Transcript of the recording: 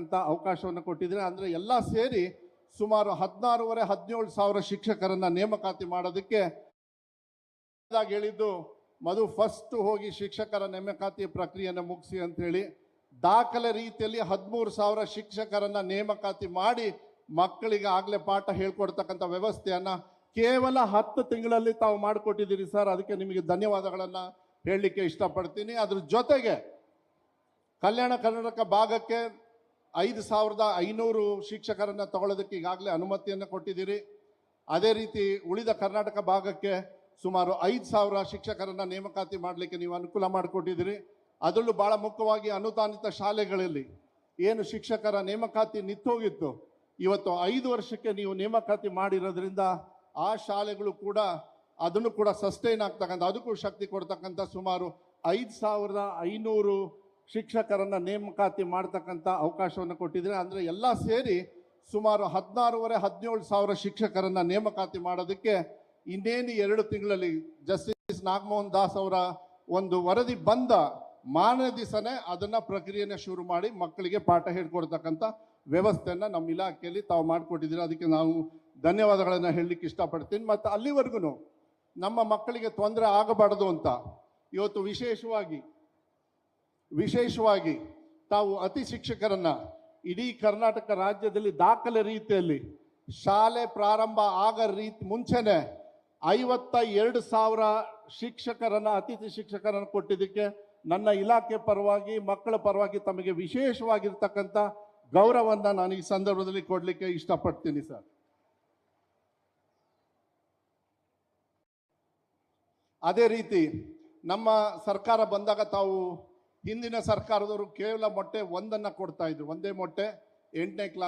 ಅಂತ ಅವಕಾಶವನ್ನು ಕೊಟ್ಟಿದ್ರೆ ಅಂದರೆ ಎಲ್ಲ ಸೇರಿ ಸುಮಾರು ಹದಿನಾರೂವರೆ, ಹದಿನೇಳು ಸಾವಿರ ಶಿಕ್ಷಕರನ್ನು ನೇಮಕಾತಿ ಮಾಡೋದಕ್ಕೆ ಹೇಳಿದ್ದು, ಮಧು ಫಸ್ಟ್ ಹೋಗಿ ಶಿಕ್ಷಕರ ನೇಮಕಾತಿ ಪ್ರಕ್ರಿಯೆಯನ್ನು ಮುಗಿಸಿ ಅಂಥೇಳಿ ದಾಖಲೆ ರೀತಿಯಲ್ಲಿ ಹದಿಮೂರು ಸಾವಿರ ಶಿಕ್ಷಕರನ್ನು ನೇಮಕಾತಿ ಮಾಡಿ ಮಕ್ಕಳಿಗೆ ಆಗಲೇ ಪಾಠ ಹೇಳ್ಕೊಡ್ತಕ್ಕಂಥ ವ್ಯವಸ್ಥೆಯನ್ನು ಕೇವಲ ಹತ್ತು ತಿಂಗಳಲ್ಲಿ ತಾವು ಮಾಡಿಕೊಟ್ಟಿದ್ದೀರಿ ಸರ್. ಅದಕ್ಕೆ ನಿಮಗೆ ಧನ್ಯವಾದಗಳನ್ನು ಹೇಳಲಿಕ್ಕೆ ಇಷ್ಟಪಡ್ತೀನಿ. ಅದ್ರ ಜೊತೆಗೆ ಕಲ್ಯಾಣ ಕರ್ನಾಟಕ ಭಾಗಕ್ಕೆ ಐದು ಸಾವಿರದ ಐನೂರು ಶಿಕ್ಷಕರನ್ನ ತಗೊಳ್ಳೋದಕ್ಕೆ ಈಗಾಗಲೇ ಅನುಮತಿಯನ್ನು ಕೊಟ್ಟಿದ್ದೀರಿ. ಅದೇ ರೀತಿ ಉಳಿದ ಕರ್ನಾಟಕ ಭಾಗಕ್ಕೆ ಸುಮಾರು ಐದು ಸಾವಿರ ಶಿಕ್ಷಕರನ್ನ ನೇಮಕಾತಿ ಮಾಡಲಿಕ್ಕೆ ನೀವು ಅನುಕೂಲ ಮಾಡಿಕೊಟ್ಟಿದ್ದೀರಿ. ಅದರಲ್ಲೂ ಬಹಳ ಮುಖ್ಯವಾಗಿ ಅನುದಾನಿತ ಶಾಲೆಗಳಲ್ಲಿ ಏನು ಶಿಕ್ಷಕರ ನೇಮಕಾತಿ ನಿಂತೋಗಿತ್ತು. ಇವತ್ತು ಐದು ವರ್ಷಕ್ಕೆ ನೀವು ನೇಮಕಾತಿ ಮಾಡಿರೋದ್ರಿಂದ ಆ ಶಾಲೆಗಳು ಕೂಡ ಅದನ್ನು ಕೂಡ ಸಸ್ಟೈನ್ ಆಗ್ತಕ್ಕಂಥ, ಅದಕ್ಕೂ ಶಕ್ತಿ ಕೊಡ್ತಕ್ಕಂಥ ಸುಮಾರು ಐದು ಸಾವಿರದ ಐನೂರು ಶಿಕ್ಷಕರನ್ನ ನೇಮಕಾತಿ ಮಾಡ್ತಕ್ಕಂಥ ಅವಕಾಶವನ್ನು ಕೊಟ್ಟಿದ್ರೆ ಅಂದ್ರೆ ಎಲ್ಲ ಸೇರಿ ಸುಮಾರು ಹದಿನಾರೂವರೆ, ಹದಿನೇಳು ಸಾವಿರ ಶಿಕ್ಷಕರನ್ನ ನೇಮಕಾತಿ ಮಾಡೋದಕ್ಕೆ ಇನ್ನೇನು ಎರಡು ತಿಂಗಳಲ್ಲಿ ಜಸ್ಟಿಸ್ ನಾಗಮೋಹನ್ ದಾಸ್ ಅವರ ಒಂದು ವರದಿ ಬಂದ ಮಾರನೇ ದಿವಸನೇ ಅದನ್ನ ಪ್ರಕ್ರಿಯೆನ ಶುರು ಮಾಡಿ ಮಕ್ಕಳಿಗೆ ಪಾಠ ಹೇಳ್ಕೊಡ್ತಕ್ಕಂಥ ವ್ಯವಸ್ಥೆಯನ್ನು ನಮ್ಮ ಇಲಾಖೆಯಲ್ಲಿ ತಾವು ಮಾಡಿಕೊಟ್ಟಿದ್ದೀರಿ. ಅದಕ್ಕೆ ನಾವು ಧನ್ಯವಾದಗಳನ್ನ ಹೇಳಲಿಕ್ಕೆ ಇಷ್ಟಪಡ್ತೀನಿ. ಮತ್ತು ಅಲ್ಲಿವರೆಗೂ ನಮ್ಮ ಮಕ್ಕಳಿಗೆ ತೊಂದರೆ ಆಗಬಾರದು ಅಂತ ಇವತ್ತು ವಿಶೇಷವಾಗಿ ವಿಶೇಷವಾಗಿ ತಾವು ಅತಿ ಶಿಕ್ಷಕರನ್ನ ಇಡೀ ಕರ್ನಾಟಕ ರಾಜ್ಯದಲ್ಲಿ ದಾಖಲೆ ರೀತಿಯಲ್ಲಿ ಶಾಲೆ ಪ್ರಾರಂಭ ಆಗ ರೀತಿ ಮುಂಚೆನೆ ಐವತ್ತ ಎರಡು ಸಾವಿರ ಶಿಕ್ಷಕರನ್ನ, ಅತಿಥಿ ಶಿಕ್ಷಕರನ್ನು ಕೊಟ್ಟಿದ್ದಕ್ಕೆ ನನ್ನ ಇಲಾಖೆ ಪರವಾಗಿ, ಮಕ್ಕಳ ಪರವಾಗಿ ತಮಗೆ ವಿಶೇಷವಾಗಿರ್ತಕ್ಕಂಥ ಗೌರವವನ್ನು ನಾನು ಈ ಸಂದರ್ಭದಲ್ಲಿ ಕೊಡಲಿಕ್ಕೆ ಇಷ್ಟಪಡ್ತೀನಿ ಸರ್. ಅದೇ ರೀತಿ ನಮ್ಮ ಸರ್ಕಾರ ಬಂದಾಗ ತಾವು ಹಿಂದಿನ ಸರ್ಕಾರದವರು ಕೇವಲ ಮೊಟ್ಟೆ ಒಂದನ್ನ ಕೊಡ್ತಾ ಇದ್ರು. ಒಂದೇ ಮೊಟ್ಟೆ ಎಂಟನೇ ಕ್ಲಾಸ್